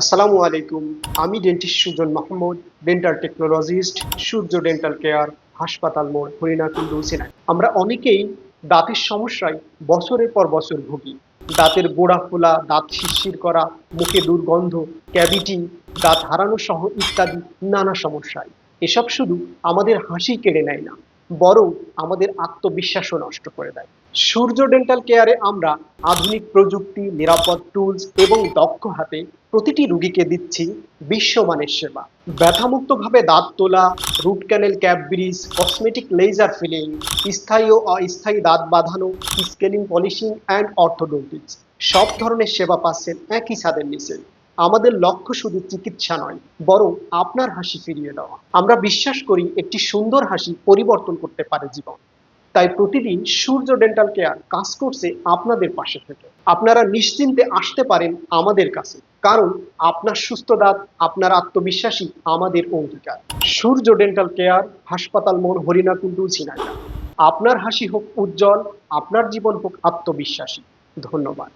আসসালামু আলাইকুম। আমি dentist Sujan Mahmud dental technologist Surya dental care হাসপাতাল মোড় হরিণাকুণ্ডু সিনাই আমরা অনেকেই দাঁতের সমস্যায় বছরের পর বছর ভুগি। দাঁতের গোড়া ফোলা দাঁত শিরশির করা, মুখে দুর্গন্ধ ক্যাভিটি দাঁত হারানো সহ ইত্যাদি নানা সমস্যায়। এসব শুধু আমাদের হাসি কেড়ে নেয় না। বরং আমাদের আত্মবিশ্বাসও নষ্ট করে দেয়। সূর্য ডেন্টাল কেয়ারে আমরা আধুনিক প্রযুক্তি, নিরাপদ টুলস এবং দক্ষ হাতে প্রতিটি রুগীকে দিচ্ছি বিশ্বমানের সেবা। ব্যথামুক্তভাবে দাঁত তোলা, root canal cap bridge, cosmetic laser filling, স্থায়ী ও অস্থায়ী দাঁত বাঁধানো, স্কেলিং পলিশিং অ্যান্ড অর্থোডন্টিক্স সব ধরনের সেবা পাচ্ছেন একই ছাদের নিচে। আমাদের লক্ষ্য শুধু চিকিৎসা নয়, বরং আপনার হাসি ফিরিয়ে দেওয়া। আমরা বিশ্বাস করি একটি সুন্দর হাসি পরিবর্তন করতে পারে জীবন। তাই প্রতিদিন সূর্য ডেন্টাল কেয়ার কাজ করছে আপনাদের পাশে থেকে। আপনারা নিশ্চিন্তে আসতে পারেন আমাদের কাছে, কারণ আপনার সুস্থ দাঁত আপনার আত্মবিশ্বাসী আমাদের অঙ্গীকার। সূর্য ডেন্টাল কেয়ার, হাসপাতাল মোড়, হরিণাকুণ্ডু, ঝিনাইদহ। আপনার হাসি হোক উজ্জ্বল, আপনার জীবন হোক আত্মবিশ্বাসী। ধন্যবাদ।